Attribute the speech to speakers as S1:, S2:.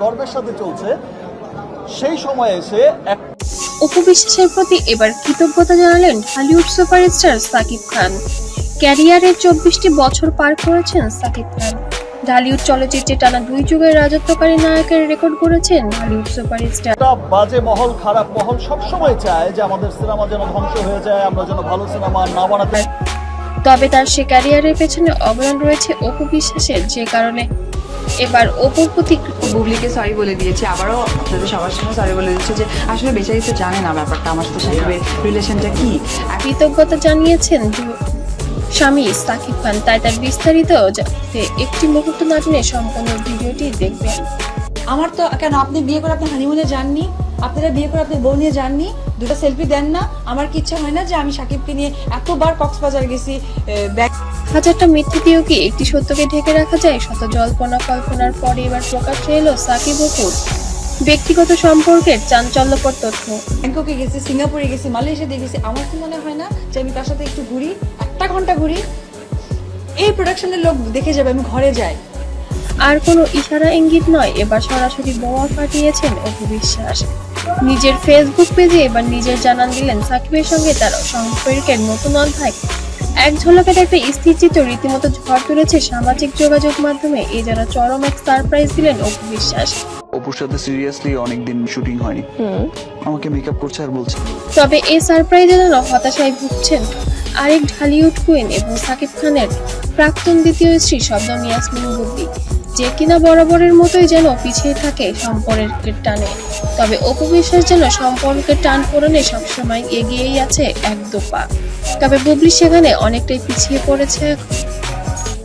S1: গর্বের সাথে চলছে। সেই সময় এসে এক
S2: অপু বিশ্বাসের প্রতি এবার কৃতজ্ঞতা জানালেন হলিউড সুপারস্টার সাকিব খান। ক্যারিয়ারে চব্বিশটি বছর পার করেছেন সাকিব খান। ঢালিউড চলচ্চিত্রে টানা দুই যুগের রাজত্বকারী নায়কের রেকর্ড করেছেন হলিউড সুপারস্টার।
S1: বাজে মহল খারাপ মহল সবসময় চায় যে আমাদের সিনেমা যেন ধ্বংস হয়ে যায় আমরা যেন ভালো সিনেমা না বানাতে
S2: তবে তার সে ক্যারিয়ারের পেছনে অবদান রয়েছে অপু বিশ্বাসের যে কারণে এবার অপুর প্রতি
S3: বুবলিকে সরি বলে দিয়েছে আবারও আপনাদের সবার সঙ্গে সরি বলে দিচ্ছে যে আসলে বেচারি তো জানে না ব্যাপারটা আমার তো সেইভাবে রিলেশনটা কি?
S2: কৃতজ্ঞতা জানিয়েছেন স্বামী সাকিব খান তাই তার বিস্তারিত জানতে একটি মুহূর্ত না জেনে সম্পূর্ণ ভিডিওটি দেখবেন।
S3: আমার তো কেন আপনি বিয়ে করে আপনি হানিমুনে যাননি? আপনারা বিয়ে করে আপনার বউ নিয়ে যাননি দুটো সেলফি দেন না। আমার কি ইচ্ছা হয় না যে আমি সাকিবকে নিয়ে এতবার কক্সবাজার গেছি ব্যাগ
S2: হাজারটা মিথ্যে দিয়েও কি একটি সত্যকে ঢেকে রাখা যায়? শত জল্পনা কল্পনার পরে এবার প্রকাশ্যে এলো সাকিব অপুর ব্যক্তিগত সম্পর্কের চাঞ্চল্যকর তথ্য।
S3: ব্যাংককে গেছি সিঙ্গাপুরে গেছি মালয়েশিয়া দিয়ে গেছি। আমার কি মনে হয় না যে আমি তার সাথে একটু ঘুরি একটা ঘণ্টা ঘুরি? এই প্রোডাকশনের লোক দেখে যাবে আমি ঘরে যাই।
S2: আর কোনো ইশারা ইঙ্গিত নয়। এবার সরাসরি বোমা ফাটিয়েছেন অপু বিশ্বাস। নিজের ফেসবুক পেজে এবার নিজের জানান দিলেন সাকিবের সঙ্গে তার সম্পর্কের নতুন অধ্যায়। এক ঝলকে একটা স্থিরচিত্র রীতিমতো ঝড় তুলেছে সামাজিক যোগাযোগ মাধ্যমে। এ যেন চরম এক সারপ্রাইজ দিলেন অপু বিশ্বাস।
S4: অপুর সাথে সিরিয়াসলি অনেকদিন শুটিং হয়নি। আমাকে মেকআপ করছে আর বলছে।
S2: তবে এই সারপ্রাইজে যেন হতাশায় ভুগছেন আরেক ঢালিউড কুইন এবং সাকিব খানের প্রাক্তন দ্বিতীয় স্ত্রী শবনম ইয়াসমিন বুদ্দি। যে কিনা বরাবরের মতোই যেন পিছিয়ে থাকে সম্পর্কের টানে। তবে অপবিশ্বাস যেন সম্পর্কের টান পূরণে সবসময় এগিয়েই আছে এক দোপা তবে বুবলি সেখানে অনেকটাই পিছিয়ে পড়েছে এখন।